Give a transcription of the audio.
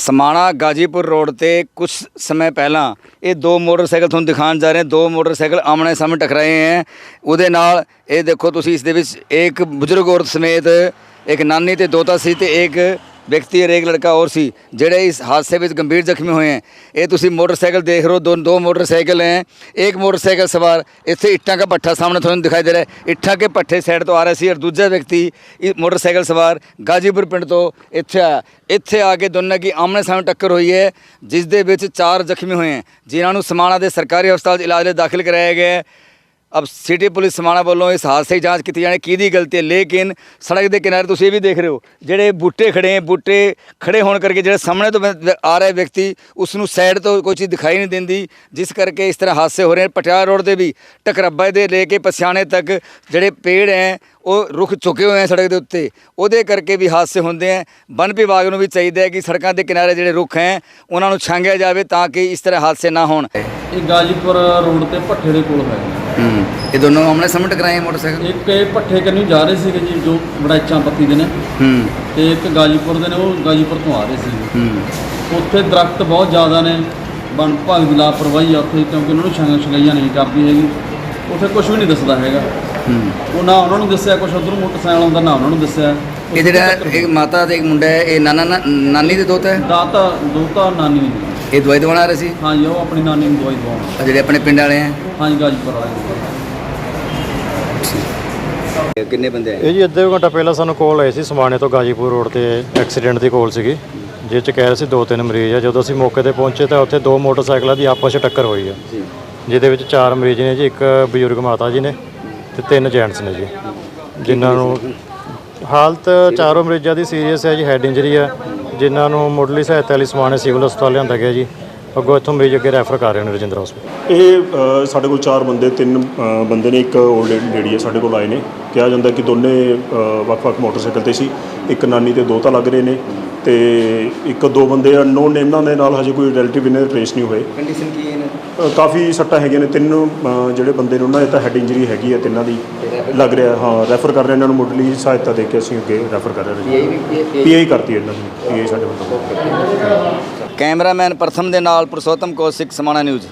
Samana Ghazipur road ਤੇ ਕੁਝ ਸਮੇਂ ਪਹਿਲਾਂ ਇਹ ਦੋ ਮੋਟਰਸਾਈਕਲ ਤੁਹਾਨੂੰ ਦਿਖਾਉਣ ਜਾ ਰਹੇ ਦੋ ਮੋਟਰਸਾਈਕਲ ਆਮਣੇ ਸਾਹਮਣੇ ਟਕਰਾਏ ਹੈ। ਉਹਦੇ ਨਾਲ ਇਹ ਦੇਖੋ ਤੁਸੀਂ ਇਸ ਦੇ ਵਿੱਚ ਇੱਕ ਬਜ਼ੁਰਗ ਔਰਤ ਸਮੇਤ ਇੱਕ ਨਾਨੀ ਤੇ ਦੋਤਾ ਸੀ ਤੇ ਇੱਕ ਵਿਅਕਤੀ ਇੱਕ ਲੜਕਾ ਔਰ ਸੀ, ਜਿਹੜੇ ਇਸ ਹਾਦਸੇ ਵਿੱਚ ਗੰਭੀਰ ਜ਼ਖਮੀ ਹੋਏ ਹਨ ਇਹ ਤੁਸੀਂ ਮੋਟਰਸਾਈਕਲ ਦੇਖ ਰਹੇ ਹੋ, ਦੋ ਦੋ ਮੋਟਰਸਾਈਕਲ ਹੈ। ਇੱਕ ਮੋਟਰਸਾਈਕਲ ਸਵਾਰ ਇੱਥੇ ਇੱਟਾਂ ਦਾ ਪੱਠਾ ਸਾਹਮਣੇ ਤੁਹਾਨੂੰ ਦਿਖਾਈ ਦੇ ਰਿਹਾ ਹੈ। ਇੱਟਾਂ ਕੇ ਪੱਠੇ ਸਾਈਡ ਤੋਂ ਆ ਰਿਹਾ ਸੀ ਔਰ ਦੂਜਾ ਵਿਅਕਤੀ ਮੋਟਰਸਾਈਕਲ ਸਵਾਰ ਗਾਜੀਪੁਰ ਪਿੰਡ ਤੋਂ ਇੱਥੇ ਆਇਆ। ਇੱਥੇ ਆ ਕੇ ਦੋਨਾਂ ਦੀ ਆਮਣੇ ਸਾਹਮਣੇ ਟੱਕਰ ਹੋਈ ਹੈ, ਜਿਸ ਦੇ ਵਿੱਚ ਚਾਰ ਜ਼ਖਮੀ ਹੋਏ ਹਨ ਜਿਨ੍ਹਾਂ ਨੂੰ ਸਮਾਣਾ ਦੇ ਸਰਕਾਰੀ ਹਸਪਤਾਲ 'ਚ ਇਲਾਜ ਲਈ ਦਾਖਲ ਕਰਾਇਆ ਗਿਆ ਹੈ। ਅਬ ਸਿਟੀ ਪੁਲਿਸ ਸਮਾਣਾ ਵੱਲੋਂ ਇਸ ਹਾਦਸੇ ਦੀ ਜਾਂਚ ਕੀਤੀ ਜਾਣੀ ਕਿਹਦੀ ਗਲਤੀ ਹੈ ਲੇਕਿਨ ਸੜਕ ਦੇ ਕਿਨਾਰੇ ਤੁਸੀਂ ਇਹ ਵੀ ਦੇਖ ਰਹੇ ਹੋ ਜਿਹੜੇ ਬੂਟੇ ਖੜੇ ਹੈ ਬੂਟੇ ਖੜੇ ਹੋਣ ਕਰਕੇ ਜਿਹੜੇ ਸਾਹਮਣੇ ਤੋਂ ਆ ਰਿਹਾ ਵਿਅਕਤੀ ਉਸ ਨੂੰ ਸਾਈਡ ਤੋਂ ਕੋਈ ਚੀਜ਼ ਦਿਖਾਈ ਨਹੀਂ ਦਿੰਦੀ ਜਿਸ ਕਰਕੇ ਇਸ ਤਰ੍ਹਾਂ ਹਾਦਸੇ ਹੋ ਰਹੇ ਹਨ ਪਟਿਆਲਾ ਰੋਡ ਤੇ ਵੀ ਟਕਰੱਬਾ ਦੇ ਲੈ ਕੇ ਪਸਿਆਣੇ ਤੱਕ ਜਿਹੜੇ ਪੇੜ ਹੈ ਉਹ ਰੁੱਖ ਚੁੱਕੇ ਹੋਏ ਹੈ ਸੜਕ ਦੇ ਉੱਤੇ ਉਹਦੇ ਕਰਕੇ ਵੀ ਹਾਦਸੇ ਹੁੰਦੇ ਹੈ ਵਨ ਵਿਭਾਗ ਨੂੰ ਵੀ ਚਾਹੀਦਾ ਹੈ ਕਿ ਸੜਕਾਂ ਦੇ ਕਿਨਾਰੇ ਜਿਹੜੇ ਰੁੱਖ ਹੈ ਉਹਨਾਂ ਨੂੰ ਛਾਂਗਿਆ ਜਾਵੇ ਤਾਂ ਕਿ ਇਸ ਤਰ੍ਹਾਂ ਹਾਦਸੇ ਨਾ ਹੋਣ ਇਹ ਗਾਜੀਪੁਰ ਰੋਡ ਤੇ ਭੱਠੇ ਦੇ ਕੋਲ ਹੈ ਹੂੰ। ਇਹ ਦੋਨੋਂ ਆਮਣੇ ਸਾਹਮਣੇ ਟਕਰਾਏ ਮੋਟਰਸਾਈਕਲ? ਇੱਕ ਇਹ ਭੱਠੇ ਕੰਨੀ ਜਾ ਰਹੇ ਸੀਗੇ ਜੀ ਜੋ ਬੜਾਚਾਂ ਪੱਤੀ ਦੇ ਨੇ। ਹੂੰ। ਤੇ ਇੱਕ ਗਾਜੀਪੁਰ ਦੇ ਨੇ ਉਹ ਗਾਜੀਪੁਰ ਤੋਂ ਆ ਰਹੇ ਸੀ। ਹੂੰ। ਉੱਥੇ ਦਰਖਤ ਬਹੁਤ ਜ਼ਿਆਦਾ ਨੇ। ਵਣ ਵਿਭਾਗ ਦੀ ਲਾਪਰਵਾਹੀ ਆ ਉੱਥੇ ਕਿਉਂਕਿ ਉਹਨਾਂ ਨੂੰ ਛਾਂ ਛਗਾਈਆਂ ਨਹੀਂ ਕਰਦੀ ਹੈਗੀ। ਉੱਥੇ ਕੁਝ ਵੀ ਨਹੀਂ ਦੱਸਦਾ ਹੈਗਾ। ਹੂੰ। ਉਹ ਨਾ ਉਹਨਾਂ ਨੂੰ ਦੱਸਿਆ ਕੁਝ ਉਧਰੋਂ ਮੋਟਰਸਾਈਕਲ ਆਉਂਦਾ ਨਾ ਉਹਨਾਂ ਨੂੰ ਦੱਸਿਆ। ਇਹ ਜਿਹੜਾ ਇੱਕ ਮਾਤਾ ਤੇ ਇੱਕ ਮੁੰਡਾ ਹੈ ਇਹ ਨਾਨਾ ਨਾਨੀ ਦੇ ਦੋਤਾ ਹੈ? ਦਾਤਾ ਦੋਤਾ ਨਾਨੀ। ਨੇ ਇਹ ਦਵਾਈ ਦਵਾਉਣ ਆ ਰਹੇ ਸੀ? ਹਾਂਜੀ ਉਹ ਆਪਣੀ ਨਾਨੀ ਨੂੰ ਦਵਾਈ ਦਵਾਉਣ ਆਹ ਜਿਹੜੇ ਆਪਣੇ ਪਿੰਡ ਵਾਲੇ ਹੈ ਹਾਂਜੀ ਗਾਜੀਪੁਰ ਵਾਲੇ ਕਿੰਨੇ ਬੰਦੇ ਆਏ? ਇਹ ਜੀ ਅੱਧੇ ਕੁ ਘੰਟਾ ਪਹਿਲਾਂ ਸਾਨੂੰ ਕਾਲ ਆਈ ਸੀ ਸਮਾਣੇ ਤੋਂ ਗਾਜੀਪੁਰ ਰੋਡ ਤੇ ਐਕਸੀਡੈਂਟ ਦੀ ਕਾਲ ਸੀਗੀ। ਜਿਸ ਚ ਕਹਿ ਰਹੇ ਸੀ ਦੋ ਤਿੰਨ ਮਰੀਜ਼ ਆ। ਜਦੋਂ ਅਸੀਂ ਮੌਕੇ ਤੇ ਪਹੁੰਚੇ ਤਾਂ ਉੱਥੇ ਦੋ ਮੋਟਰਸਾਈਕਲਾਂ ਦੀ ਆਪਸ ਵਿੱਚ ਟੱਕਰ ਹੋਈ ਆ। ਜੀ। ਜਿਹਦੇ ਵਿੱਚ ਚਾਰ ਮਰੀਜ਼ ਨੇ ਜੀ ਇੱਕ ਬਜ਼ੁਰਗ ਮਾਤਾ ਜੀ ਨੇ ਤੇ ਤਿੰਨ ਜੈਂਟਸ ਨੇ ਜੀ। ਜਿਨ੍ਹਾਂ ਨੂੰ ਹਾਲਤ ਚਾਰੋਂ ਮਰੀਜ਼ਾਂ ਦੀ ਸੀਰੀਅਸ ਹੈ ਜੀ ਹੈਡ ਇੰਜਰੀ ਆ। ਜਿਨ੍ਹਾਂ ਨੂੰ ਮੁੱਢਲੀ ਸਹਾਇਤਾ ਲਈ ਸਮਾਣੇ ਸਿਵਲ ਹਸਪਤਾਲ ਲਿਆਂਦਾ ਗਿਆ ਜੀ। ਅੱਗੋਂ ਇੱਥੋਂ ਮਰੀਜ਼ ਅੱਗੇ ਰੈਫਰ ਕਰ ਰਹੇ ਨੇ ਰਜਿੰਦਰ ਹਸਪਤਾਲ ਇਹ ਅ, ਸਾਡੇ ਕੋਲ ਚਾਰ ਬੰਦੇ ਤਿੰਨ ਅ, ਬੰਦੇ ਨੇ ਇੱਕ 올ਡ ਲੇਡੀ ਹੈ ਸਾਡੇ ਕੋਲ ਆਏ ਨੇ। ਕਿਹਾ ਜਾਂਦਾ ਕਿ ਦੋਨੇ ਅ, ਵੱਖ-ਵੱਖ ਮੋਟਰਸਾਈਕਲ ਤੇ ਸੀ। ਇੱਕ ਨਾਨੀ ਤੇ ਦੋ ਤਾਂ ਲੱਗ ਰਹੇ ਨੇ ਤੇ ਇੱਕ ਦੋ ਬੰਦੇ ਅਨਨੋਨ ਨੇ। ਇਹਨਾਂ ਦੇ ਨਾਲ ਹਜੇ ਕੋਈ ਰਿਲੇਟਿਵ ਇਹਨਾਂ ਦੇ ਟ੍ਰੇਸ ਨਹੀਂ ਹੋਏ। ਕੰਡੀਸ਼ਨ ਕੀ ਹੈ ਇਹਨਾਂ ਦੀ? ਕਾਫੀ ਸੱਟਾਂ ਹੈਗੀਆਂ ਨੇ ਤਿੰਨ ਅ, ਜਿਹੜੇ ਬੰਦੇ ਨੇ ਉਹਨਾਂ ਦੇ ਤਾਂ ਹੈਡ ਇੰਜਰੀ ਹੈਗੀ ਹੈ ਤਿੰਨਾਂ ਦੀ ਲੱਗ ਰਿਹਾ ਹਾਂ ਰੈਫਰ ਕਰ ਰਹੇ ਇਹਨਾਂ ਨੂੰ ਮੁੱਢਲੀ ਸਹਾਇਤਾ ਦੇ ਕੇ ਅਸੀਂ ਅੱਗੇ ਰੈਫਰ ਕਰ ਰਹੇ ਇਹ- ਪੀਆਈ ਕਰਤੀ ਇਹਨਾਂ ਦੀ ਪੀਆਈ ਸਾਡੇ ਵੱਲੋਂ। ਕੈਮਰਾਮੈਨ ਪ੍ਰਥਮ ਦੇ ਨਾਲ ਪੁਰਸ਼ੋਤਮ ਕੌਸ਼ਿਕ ਸਮਾਣਾ ਨਿਊਜ਼।